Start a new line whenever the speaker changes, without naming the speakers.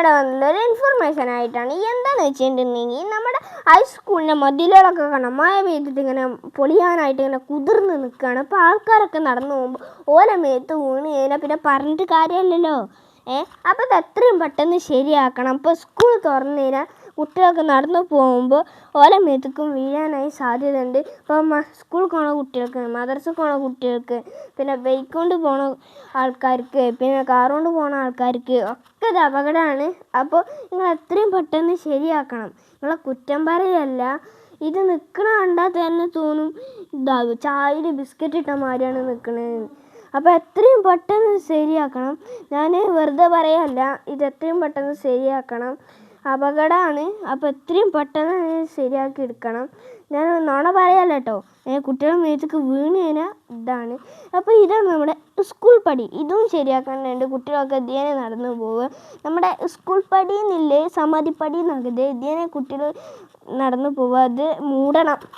ഞാനിവിടെ വന്നില്ല ഒരു ഇൻഫർമേഷൻ ആയിട്ടാണ് എന്താണെന്ന് വെച്ചിട്ടുണ്ടെങ്കിൽ നമ്മുടെ ഹൈസ്കൂളിന്റെ മതിലുകളൊക്കെ കാണാം. മഴ പെയ്തിട്ട് ഇങ്ങനെ പൊളിയാനായിട്ട് ഇങ്ങനെ കുതിർന്ന് നിൽക്കുകയാണ്. അപ്പോൾ ആൾക്കാരൊക്കെ നടന്നു പോകുമ്പോൾ ഓല മേത്ത് വീണ് കഴിഞ്ഞാൽ പിന്നെ പറഞ്ഞിട്ട് കാര്യമില്ലല്ലോ. അപ്പോൾ ഇത് എത്രയും പെട്ടെന്ന് ശരിയാക്കണം. ഇപ്പോൾ സ്കൂൾ തുറന്നു കഴിഞ്ഞാൽ കുട്ടികളൊക്കെ നടന്നു പോകുമ്പോൾ ഓല മേത്തക്കും വീഴാനായി സാധ്യതയുണ്ട്. ഇപ്പോൾ സ്കൂൾ പോണ കുട്ടികൾക്ക് മദർസ പോണ കുട്ടികൾക്ക് പിന്നെ ബൈക്ക് കൊണ്ട് പോണ ആൾക്കാർക്ക് പിന്നെ കാർ കൊണ്ട് പോണ ആൾക്കാർക്ക് ഒക്കെ ഇത് അപകടമാണ് അപ്പോൾ നിങ്ങൾ എത്രയും പെട്ടെന്ന് ശരിയാക്കണം. നിങ്ങളെ കുറ്റം പറയല്ല. ഇത് നിൽക്കണ കണ്ടാൽ തന്നെ തോന്നും ഇതാകും ചായയിൽ ബിസ്ക്കറ്റ് ഇട്ട മാതിരിയാണ് നിൽക്കണത് അപ്പോൾ എത്രയും പെട്ടെന്ന് ശരിയാക്കണം. ഞാൻ വെറുതെ പറയല്ല ഇത് എത്രയും പെട്ടെന്ന് ശരിയാക്കണം. അപകടമാണ് അപ്പോൾ എത്രയും പെട്ടെന്ന് ശരിയാക്കി എടുക്കണം. ഞാൻ നുണ പറയാല്ല കേട്ടോ കുട്ടികളുടെ മേത്തേക്ക് വീണ് കഴിഞ്ഞാൽ ഇതാണ്. അപ്പോൾ ഇതാണ് നമ്മുടെ സ്കൂൾ പടി. ഇതും ശരിയാക്കാനുണ്ട്. കുട്ടികളൊക്കെ ഇതേനെ നടന്നു പോവുക. നമ്മുടെ സ്കൂൾ പടി എന്നില്ലേ സമാധിപ്പടി എന്നൊക്കെ ഇതേനെ കുട്ടികൾ നടന്നു പോവുക. അത് മൂടണം.